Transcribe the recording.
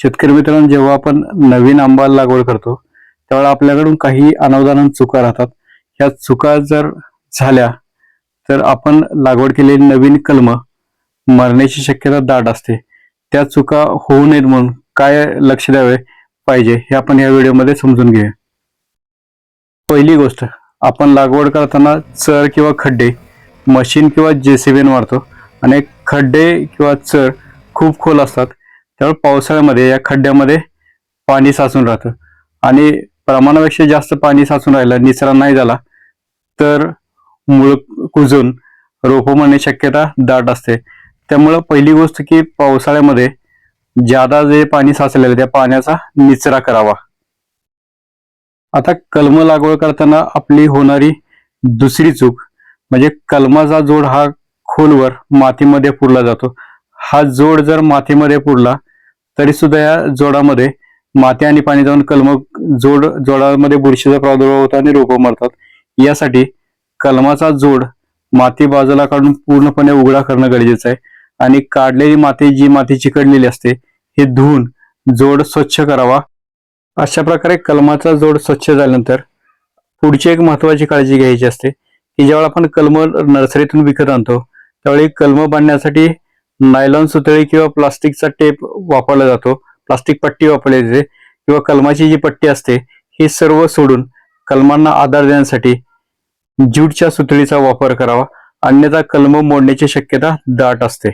शेतकरी मित्रांनो जेव्हा आपण नवीन आंबा लागवड करतो त्यावेळेला आपल्याकडून काही अनावधान चुका राहतात. ह्या चुका जर झाल्या तर आपण लागवड केलेली नवीन कलम मरण्याची शक्यता दाट असते. त्या चुका होऊ नयेत म्हणून काय लक्ष द्यावे पाहिजे हे आपण या व्हिडिओमध्ये समजून घेऊया. पहिली गोष्ट आपण लागवड करताना चर किंवा खड्डे मशीन किंवा जे जेसीबीने मारतो आणि खड्डे किंवा चर खूप खोल असतात. त्यामुळे पावसाळ्यामध्ये या खड्ड्यामध्ये पाणी साचून राहतं. आणि प्रमाणापेक्षा जास्त पाणी साचून राहिलं निचरा नाही झाला तर मुळ कुजून रोपं म्हणण्याची शक्यता दाट असते. त्यामुळं पहिली गोष्ट की पावसाळ्यामध्ये ज्यादा जे पाणी साचलेलं त्या पाण्याचा निचरा करावा. आता कलम लागवड करताना आपली होणारी दुसरी चूक म्हणजे कलमाचा जोड हा खोलवर मातीमध्ये पुरला जातो. हा जोड जर मातीमध्ये पुरला तरी सुद्धा या जोडामध्ये माती आणि पाणी जाऊन कलम जोड जोडामध्ये बुरशीचा प्रादुर्भाव होतो आणि रोपं मरतात. यासाठी कलमाचा जोड माती बाजूला काढून पूर्णपणे उघडा करणं गरजेचं आहे. आणि काढलेली माती जी माती चिकडलेली असते हे धुवून जोड स्वच्छ करावा. अशा प्रकारे कलमाचा जोड स्वच्छ झाल्यानंतर पुढची एक महत्वाची काळजी घ्यायची असते की ज्यावेळेला आपण कलम नर्सरीतून विकत आणतो त्यावेळी कलम बांधण्यासाठी नायलॉन सुतळी किंवा प्लास्टिकचा टेप वापरला जातो. प्लास्टिक पट्टी वापरली जाते किंवा कलमाची जी पट्टी असते ही सर्व सोडून कलमांना आधार देण्यासाठी ज्यूटच्या सुतळीचा वापर करावा. अन्यथा कलम मोडण्याची शक्यता दाट असते.